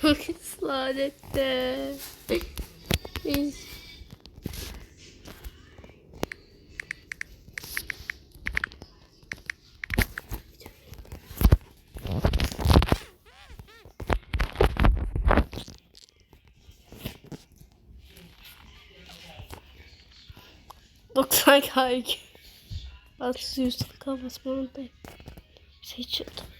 Kız lanette. Doksan kayık. At yüz kalmasmanın da seçildi.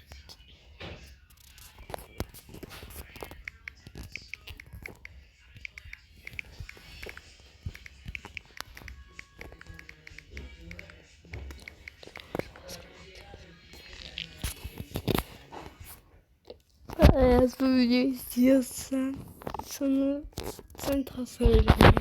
Eğer bu videoyu istiyorsan sana sen tasarlayacağım.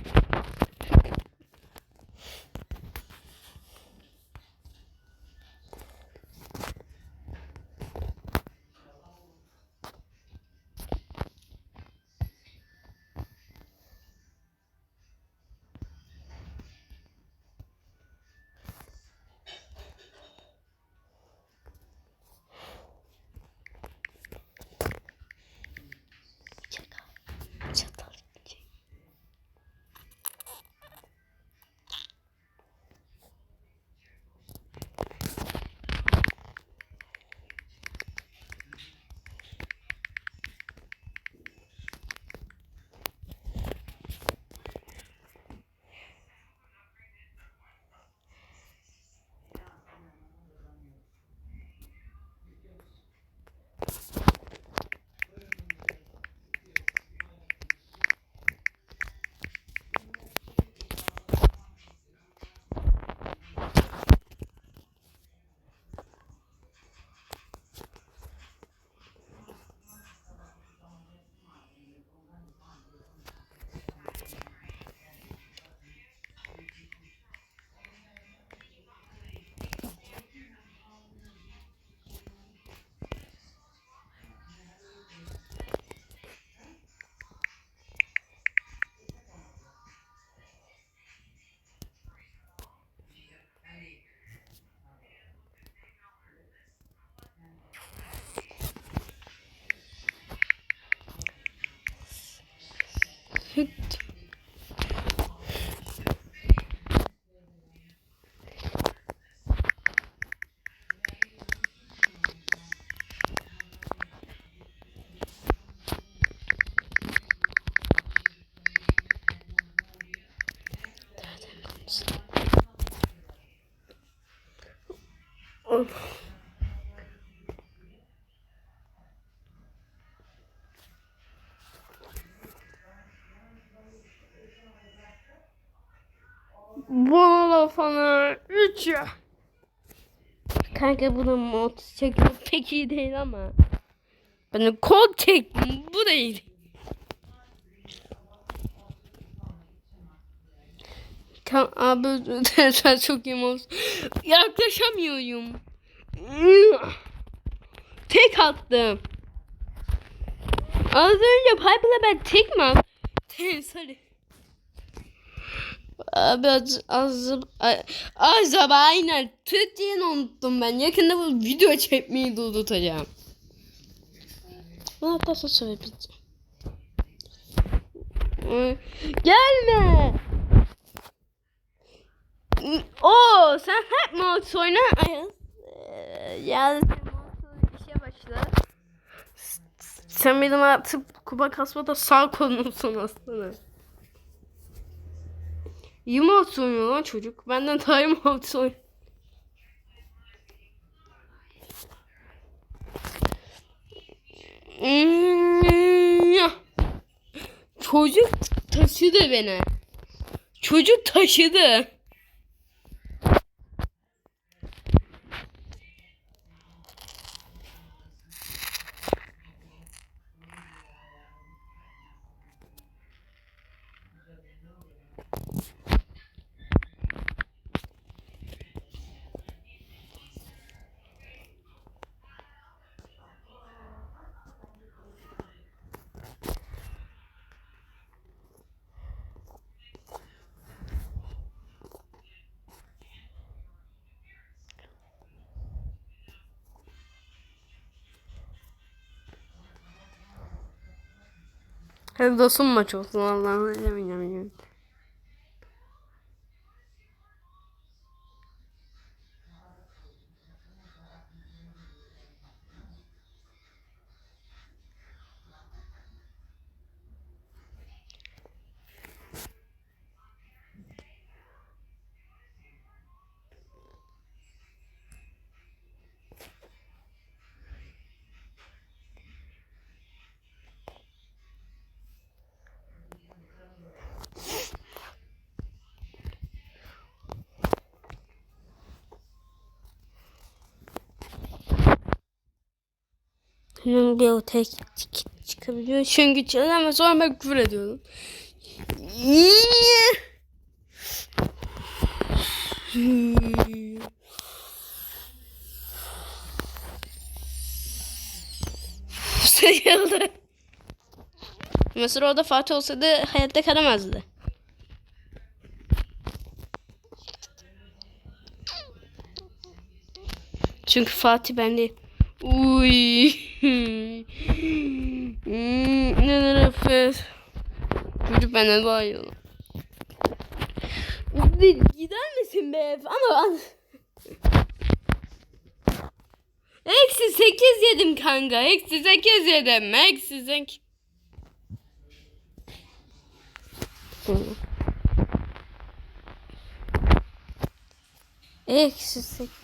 perfect Bana falan 3 ya. Kanka bunun mod çekimi pek iyi değil ama. Benim kod çektim bu iyi. Kan abi sen çok iyi olsun. Yaklaşamıyorum. Tek attım. Az önce Piper'la ben tek mi attım? Sorry. Abi az, az, az ama aynen Türkçe'yi unuttum ben. Yakında bu video çekmeyi durduracağım. Ne yaparsa söyleyeceğim. Ee, Gelme. Oo sen hep mouse oyna. Ayaz. Ee, Yani mouse işe başla. Sen benim artık kupa kasmada sağ kolumsun aslında. İyi mouse oynuyor lan çocuk. Benden daha iyi mouse oynuyor. Ya. Çocuk taşıdı beni. Çocuk taşıdı. Hep dostum maç olsun Allah'ım. Hemen bir ortaya çık- çıkabiliyor. Çünkü çalıyor ama sonra ben küfür ediyorum. Sayıldı. Mesela orada Fatih olsaydı hayatta kalamazdı. Çünkü Fatih bende. Uy. Ne nefes. Çocuk benden daha iyi. Bir Gider misin be? Ama Eksi 8 yedim kanka. Eksi 8 yedim. Eksi 8. Eksi 8.